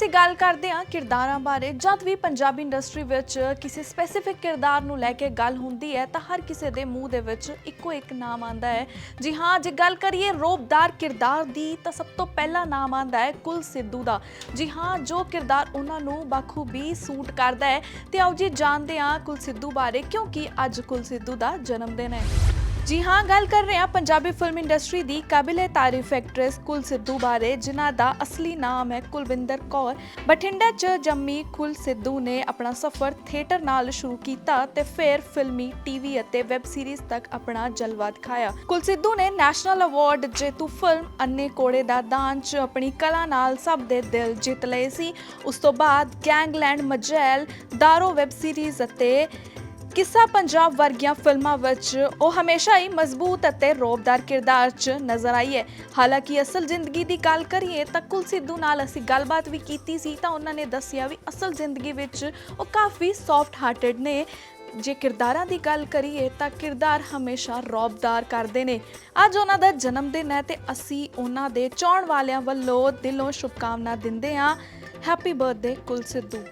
ਅਸੀਂ ਗੱਲ ਕਰਦੇ ਹਾਂ ਕਿਰਦਾਰਾਂ ਬਾਰੇ। ਜਦ ਵੀ ਪੰਜਾਬੀ ਇੰਡਸਟਰੀ ਵਿੱਚ ਕਿਸੇ ਸਪੈਸੀਫਿਕ ਕਿਰਦਾਰ ਨੂੰ ਲੈ ਕੇ ਗੱਲ ਹੁੰਦੀ ਹੈ, ਤਾਂ ਹਰ ਕਿਸੇ ਦੇ ਮੂੰਹ ਦੇ ਵਿੱਚ ਇੱਕੋ ਇੱਕ ਨਾਮ ਆਂਦਾ ਹੈ। ਜੀ ਹਾਂ, ਜੇ ਗੱਲ ਕਰੀਏ ਰੋਬਦਾਰ ਕਿਰਦਾਰ ਦੀ, ਤਾਂ ਸਭ ਤੋਂ ਪਹਿਲਾ ਨਾਮ ਆਂਦਾ ਹੈ ਕੁਲ ਸਿੱਧੂ ਦਾ। ਜੀ ਹਾਂ, ਜੋ ਕਿਰਦਾਰ ਉਹਨਾਂ ਨੂੰ ਬਾਖੂਬੀ ਸੂਟ ਕਰਦਾ ਹੈ। ਤੇ ਆਓ ਜੀ ਜਾਣਦੇ ਹਾਂ ਕੁਲ ਸਿੱਧੂ ਬਾਰੇ, ਕਿਉਂਕਿ ਅੱਜ ਕੁਲ ਸਿੱਧੂ ਦਾ ਜਨਮ ਦਿਨ ਹੈ। ਜੀ ਹਾਂ, ਗੱਲ ਕਰ ਰਹੇ ਹਾਂ ਪੰਜਾਬੀ ਫਿਲਮ ਇੰਡਸਟਰੀ ਦੀ ਕਾਬਿਲੇ ਤਾਰੀਫ ਐਕਟ੍ਰੈਸ ਕੁਲ ਸਿੱਧੂ ਬਾਰੇ, ਜਿਨ੍ਹਾਂ ਦਾ ਅਸਲੀ ਨਾਮ ਹੈ ਕੁਲਵਿੰਦਰ ਕੌਰ। ਬਠਿੰਡਾ 'ਚ ਜੰਮੀ ਕੁਲ ਸਿੱਧੂ ਨੇ ਆਪਣਾ ਸਫ਼ਰ ਥੀਏਟਰ ਨਾਲ ਸ਼ੁਰੂ ਕੀਤਾ ਤੇ ਫਿਰ ਫਿਲਮੀ ਟੀਵੀ ਅਤੇ ਵੈਬ ਸੀਰੀਜ਼ ਤੱਕ ਆਪਣਾ ਜਲਵਾ ਦਿਖਾਇਆ। ਕੁਲ ਸਿੱਧੂ ਨੇ ਨੈਸ਼ਨਲ ਅਵਾਰਡ ਜੇਤੂ ਫਿਲਮ ਅੰਨੇ ਕੋੜੇ ਦਾ ਦਾਨ 'ਚ ਆਪਣੀ ਕਲਾ ਨਾਲ ਸਭ ਦੇ ਦਿਲ ਜਿੱਤ ਲਏ ਸੀ। ਉਸ ਤੋਂ ਬਾਅਦ gangland Majhail, Daaro web series ਅਤੇ ਕਿੱਸਾ ਪੰਜਾਬ ਵਰਗੀਆਂ ਫਿਲਮਾਂ ਵਿੱਚ ਉਹ ਹਮੇਸ਼ਾ ਹੀ ਮਜ਼ਬੂਤ ਅਤੇ ਰੋਬਦਾਰ ਕਿਰਦਾਰ 'ਚ ਨਜ਼ਰ ਆਈ ਹੈ। ਹਾਲਾਂਕਿ ਅਸਲ ਜ਼ਿੰਦਗੀ ਦੀ ਗੱਲ ਕਰੀਏ ਤਾਂ ਕੁਲ ਸਿੱਧੂ ਨਾਲ ਅਸੀਂ ਗੱਲਬਾਤ ਵੀ ਕੀਤੀ ਸੀ ਤਾਂ ਉਹਨਾਂ ਨੇ ਦੱਸਿਆ ਵੀ ਅਸਲ ਜ਼ਿੰਦਗੀ ਵਿੱਚ ਉਹ ਕਾਫੀ ਸੌਫਟ ਹਾਰਟਡ ਨੇ। ਜੇ ਕਿਰਦਾਰਾਂ ਦੀ ਗੱਲ ਕਰੀਏ ਤਾਂ ਕਿਰਦਾਰ ਹਮੇਸ਼ਾ ਰੌਬਦਾਰ ਕਰਦੇ ਨੇ। ਅੱਜ ਉਹਨਾਂ ਦਾ ਜਨਮ ਦਿਨ ਹੈ ਤੇ ਅਸੀਂ ਉਹਨਾਂ ਦੇ ਚਾਹਣ ਵਾਲਿਆਂ ਵੱਲੋਂ ਦਿਲੋਂ ਸ਼ੁਭਕਾਮਨਾ ਦਿੰਦੇ ਹਾਂ। ਹੈਪੀ ਬਰਥਡੇ ਕੁਲ ਸਿੱਧੂ।